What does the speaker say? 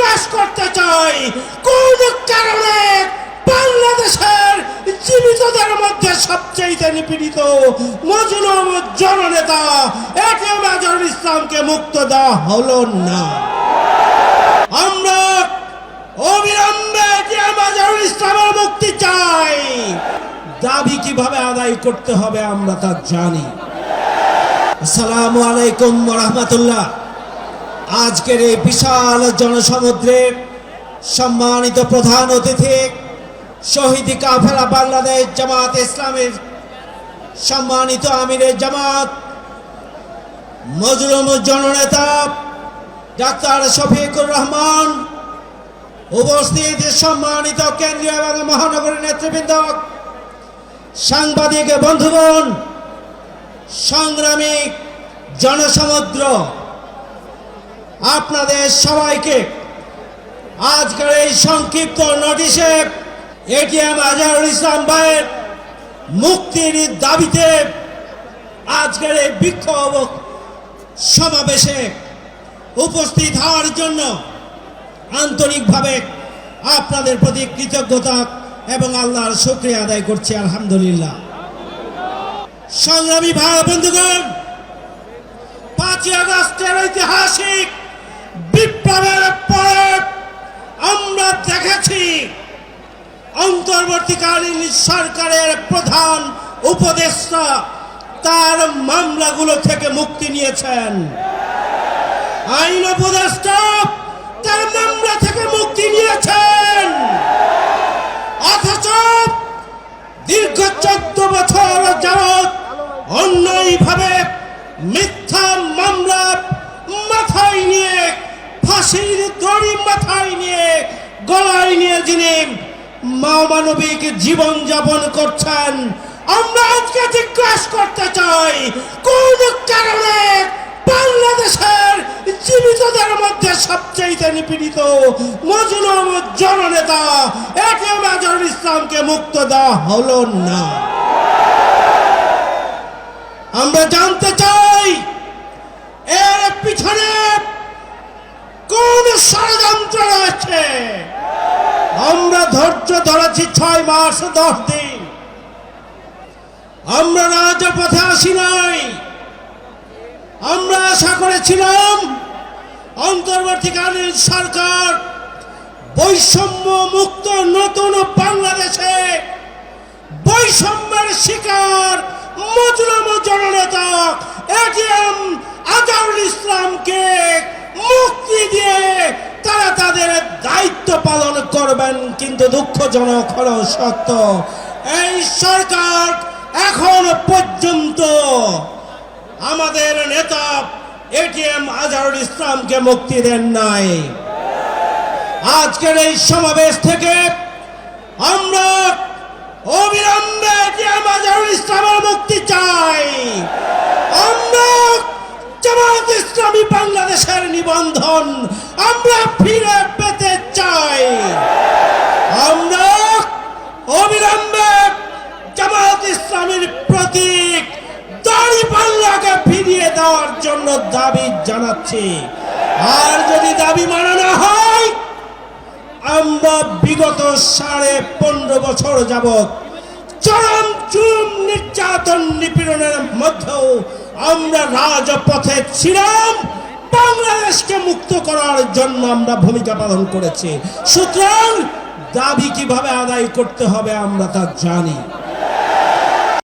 জিজ্ঞাসা করতে চাই। কোন কারণে বাংলাদেশের জীবিতদের মধ্যে সবচেয়ে নিপীড়িত মজলুম জননেতা এটিএম আজহারুল ইসলামকে মুক্ত দেওয়া হলো না। আমরা অবিলম্বে এটিএম আজহারুল ইসলামের মুক্তি চাই, দাবি কীভাবে আদায় করতে হবে আমরা তা জানি। আসসালামু আলাইকুম রহমতুল্লাহ। আজকের এই বিশাল জনসমুদ্রে সম্মানিত প্রধান অতিথি, শহীদ কাফেলা বাংলাদেশ জামাত ইসলামের সম্মানিত আমিরের জামাত, মজলুম জননেতা ডাক্তার শফিকুর রহমান, উপস্থিত সম্মানিত কেন্দ্রীয় এবং মহানগরী নেতৃবৃন্দ, সাংবাদিক বন্ধুগণ, সংগ্রামী জনসমুদ্র। আপনাদের সবাইকে আজকের এই সংক্ষিপ্ত নোটিশে এটিএম আজহারুল ইসলাম ভাইয়ের মুক্তির দাবিতে আজকের এই বিক্ষোভ সমাবেশে উপস্থিত হওয়ার জন্য আন্তরিকভাবে আপনাদের প্রতি কৃতজ্ঞতা এবং আল্লাহর শুক্রিয়া আদায় করছি, আলহামদুলিল্লাহ। সংগ্রামী ভাই বন্ধুগণ, পাঁচই আগস্টের ঐতিহাসিক বিপ্লবের পরে আমরা দেখেছি অন্তর্বর্তীকালীন সরকারের প্রধান উপদেষ্টা তার মামলাগুলো থেকে মুক্তি নিয়েছেন। আইন উপদেষ্টা তার মামলা থেকে মুক্তি নিয়েছেন। অথচ দীর্ঘ চোদ্দ বছর যাবৎ অন্যায়ভাবে মিথ্যা মামলা মাথায় নিয়ে ফাঁসির দড়ি মাথায় নিয়ে, গলায় নিয়ে যিনি মানবিক জীবন যাপন করছেন, আমরা আজকে জিজ্ঞাসা করতে চাই, কোন কারণে বাংলাদেশের জীবিতদের মধ্যে সবচেয়ে নিপীড়িত মজলুম জননেতা এটিএম আজহারুল ইসলামকে মুক্ত দেওয়া হলো না? আমরা জানতে চাই, এর পিছনে কোন ষড়যন্ত্র রয়েছে? আমরা ধৈর্য ধরেছি ছয় মাস দশ দিন। আমরা রাজপথে আসি নাই। আমরা আশা করেছিলাম অন্তর্বর্তীকালীন সরকার বৈষম্য মুক্ত নতুন বাংলাদেশে বৈষম্যের শিকার মজলুম জননেতা এটিএম আজহারুল ইসলামকে মুক্তি দিয়ে তারা তাদের দায়িত্ব করবেন কিন্তু দুঃখজনক হলো সত্য। এই সরকার এখন পর্যন্ত আমাদের নেতা এটিএম আজহারুল ইসলামকে মুক্তি দেন নাই। আজকের এই সমাবেশ থেকে আমরা অবিলম্বে এটিএম আজহারুল ইসলামের মুক্তি চাই। আমরা জামাত ইসলামী বাংলাদেশের নিবন্ধন আমরা ফিরে পেতে চাই আমরা অবিলম্বে জামাত ইসলামীর প্রতীক দাড়ি পাল্লাকে ফিরিয়ে দেওয়ার জন্য দাবি জানাচ্ছি। আর যদি দাবি মানা না হয়, আমরা বিগত সাড়ে পনেরো বছর যাবৎ চরম চুম নির্যাতন নিপীড়নের মধ্যেও আমরা রাজপথে ছিলাম। বাংলাদেশকে মুক্ত করার জন্য আমরা ভূমিকা পালন করেছি। সুতরাং দাবি কীভাবে আদায় করতে হবে আমরা তা জানি।